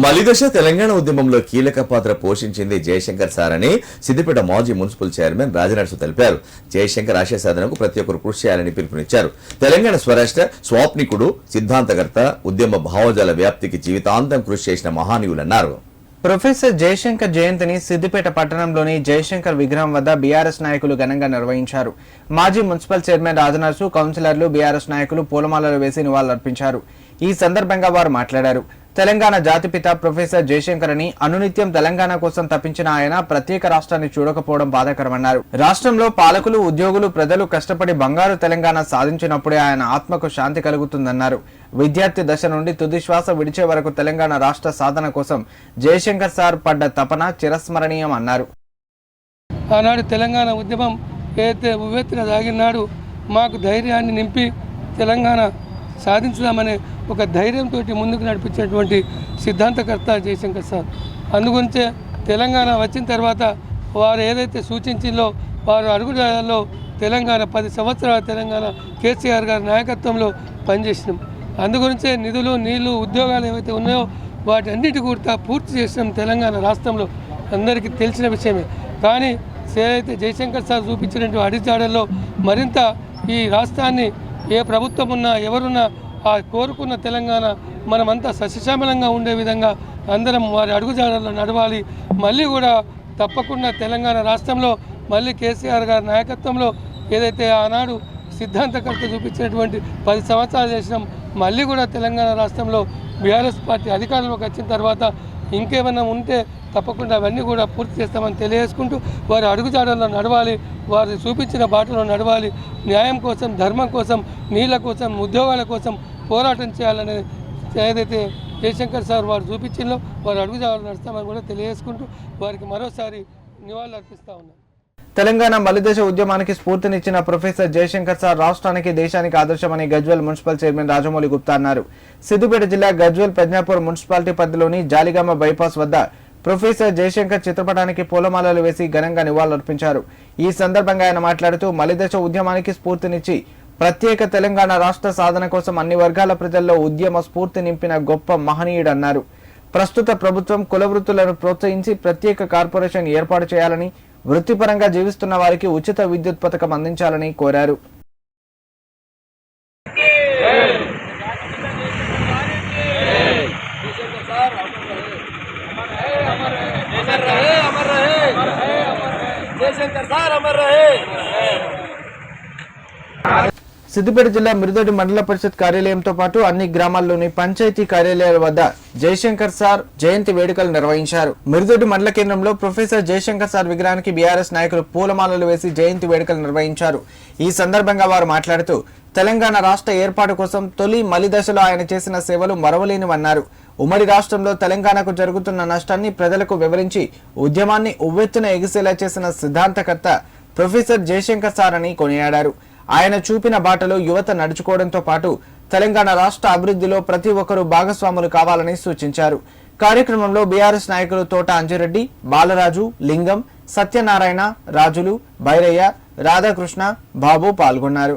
మలిదశ తెలంగాణ ఉద్యమంలో కీలక పాత్ర పోషించింది జయశంకర్ సార్ అని సిద్దిపేట మాజీ మున్సిపల్ చైర్మన్ రాజనరసు తెలిపారు. జయశంకర్ ఆశయ సాధనకు ప్రతి ఒక్కరు కృషి చేయాలని పిలుపునిచ్చారు. తెలంగాణ స్వరాష్ట్ర స్వాప్నికుడు సిద్ధాంతకర్త ఉద్యమ భావజాల వ్యాప్తికి జీవితాంతం కృషి చేసిన మహానీయులన్నారు. ప్రొఫెసర్ జయశంకర్ జయంతిని సిద్దిపేట పట్టణంలోని జయశంకర్ విగ్రహం వద్ద బీఆర్ఎస్ నాయకులు ఘనంగా నిర్వహించారు. మాజీ మున్సిపల్ చైర్మన్ రాజనాథ్ కౌన్సిలర్లు బీఆర్ఎస్ నాయకులు పూలమాలలు వేసి నివాళులర్పించారు. ఈ సందర్భంగా వారు మాట్లాడారు. తెలంగాణ జాతిపిత ప్రొఫెసర్ జయశంకర్ అని అనునిత్యం తెలంగాణ కోసం తప్పించిన ఆయన ప్రత్యేక రాష్ట్రాన్ని చూడకపోవడం బాధాకరమన్నారు. రాష్ట్రంలో పాలకులు ఉద్యోగులు ప్రజలు కష్టపడి బంగారు తెలంగాణ సాధించినప్పుడే ఆయన ఆత్మకు శాంతి కలుగుతుందన్నారు. విద్యార్థి దశ నుండి తుది శ్వాస విడిచే వరకు తెలంగాణ రాష్ట్ర సాధన కోసం జయశంకర్ సార్ పడ్డ తపన చిరస్మరణీయం అన్నారు. ఆనాడు తెలంగాణ ఉద్యమం ఏదైతే ఉవ్వెత్తిన సాగినాడు మాకు ధైర్యాన్ని నింపి తెలంగాణ సాధించదామనే ఒక ధైర్యంతో ముందుకు నడిపించినటువంటి సిద్ధాంతకర్త జయశంకర్ సార్. అందుగురించే తెలంగాణ వచ్చిన తర్వాత వారు ఏదైతే సూచించిందో వారు అడుగుజాడల్లో తెలంగాణ పది సంవత్సరాల తెలంగాణ కేసీఆర్ గారి నాయకత్వంలో పనిచేసినాం. అందుగురించే నిధులు నీళ్ళు ఉద్యోగాలు ఏవైతే ఉన్నాయో వాటన్నిటి కూడా పూర్తి చేసినాం తెలంగాణ రాష్ట్రంలో. అందరికీ తెలిసిన విషయమే. కానీ ఏదైతే జయశంకర్ సార్ చూపించినటువంటి అడిచాడల్లో మరింత ఈ రాష్ట్రాన్ని ఏ ప్రభుత్వం ఉన్నా ఎవరున్నా ఆ కోరుకున్న తెలంగాణ మనమంతా సస్యశ్యామలంగా ఉండే విధంగా అందరం వారి అడుగుజాడల్లో నడవాలి. మళ్ళీ కూడా తప్పకుండా తెలంగాణ రాష్ట్రంలో మళ్ళీ కేసీఆర్ గారి నాయకత్వంలో ఏదైతే ఆనాడు సిద్ధాంతకర్త చూపించినటువంటి పది సంవత్సరాలు చేసినాం మళ్ళీ కూడా తెలంగాణ రాష్ట్రంలో బీఆర్ఎస్ పార్టీ అధికారంలోకి వచ్చిన తర్వాత ఇంకేమైనా ఉంటే తప్పకుండా అవన్నీ కూడా పూర్తి చేస్తామని తెలియజేసుకుంటూ వారి అడుగుజాడల్లో నడవాలి వారు చూపించిన బాటలో నడవాలి న్యాయం కోసం ధర్మం కోసం నీళ్ళ కోసం ఉద్యోగాల కోసం పోరాటం చేయాలనే ఏదైతే జయశంకర్ సార్ వారు చూపించిందో వారు అడుగుజాడలు నడుస్తామని కూడా తెలియజేసుకుంటూ వారికి మరోసారి నివాళులు అర్పిస్తా ఉన్నాం. తెలంగాణ మలిదేశ ఉద్యమానికి స్ఫూర్తినిచ్చిన ప్రొఫెసర్ జయశంకర్ సార్ రాష్ట్రానికి దేశానికి ఆదర్శమని గజ్వెల్ మున్సిపల్ చైర్మన్ రాజమౌళి గుప్తా అన్నారు. సిద్దిపేట జిల్లా గజ్వెల్ పెద్నాపూర్ మున్సిపాలిటీ పరిధిలోని జాలిగామ బైపాస్ వద్ద ప్రొఫెసర్ జయశంకర్ చిత్రపటానికి పూలమాలలు వేసి ఘనంగా నివాళులర్పించారు. ఈ సందర్భంగా ఆయన మాట్లాడుతూ మలిదశ ఉద్యమానికి స్ఫూర్తినిచ్చి ప్రత్యేక తెలంగాణ రాష్ట్ర సాధన కోసం అన్ని వర్గాల ప్రజల్లో ఉద్యమ స్ఫూర్తి నింపిన గొప్ప మహనీయుడన్నారు. ప్రస్తుత ప్రభుత్వం కుల వృత్తులను ప్రోత్సహించి ప్రత్యేక కార్పొరేషన్ ఏర్పాటు చేయాలని వృత్తిపరంగా జీవిస్తున్న వారికి ఉచిత విద్యుత్ పథకం అందించాలని కోరారు. సిద్దిపేట జిల్లా మిరుదొడి మండల పరిషత్ కార్యాలయంతో పాటు అన్ని గ్రామాల్లోని పంచాయతీ కార్యాలయాల వద్ద జయశంకర్ సార్ జయంతి వేడుకలు నిర్వహించారు. మిరుదొడి మండల కేంద్రంలో ప్రొఫెసర్ జయశంకర్ సార్ విగ్రహానికి బీఆర్ఎస్ నాయకులు పూలమాలలు వేసి జయంతి వేడుకలు నిర్వహించారు. ఈ సందర్భంగా వారు మాట్లాడుతూ తెలంగాణ రాష్ట్ర ఏర్పాటు కోసం తొలి మలి దశలో ఆయన చేసిన సేవలు మరవలేనివన్నారు. ఉమ్మడి రాష్ట్రంలో తెలంగాణకు జరుగుతున్న నష్టాన్ని ప్రజలకు వివరించి ఉద్యమాన్ని ఉవ్వెత్తున ఎగిసేలా చేసిన సిద్ధాంతకర్త ప్రొఫెసర్ జయశంకర్ సార్ అని కొనియాడారు. ఆయన చూపిన బాటలో యువత నడుచుకోవడంతో పాటు తెలంగాణ రాష్ట్ర అభివృద్ధిలో ప్రతి ఒక్కరూ భాగస్వాములు కావాలని సూచించారు. కార్యక్రమంలో బీఆర్ఎస్ నాయకులు తోట అంజిరెడ్డి బాలరాజు లింగం సత్యనారాయణ రాజులు భైరయ్య రాధాకృష్ణ బాబు పాల్గొన్నారు.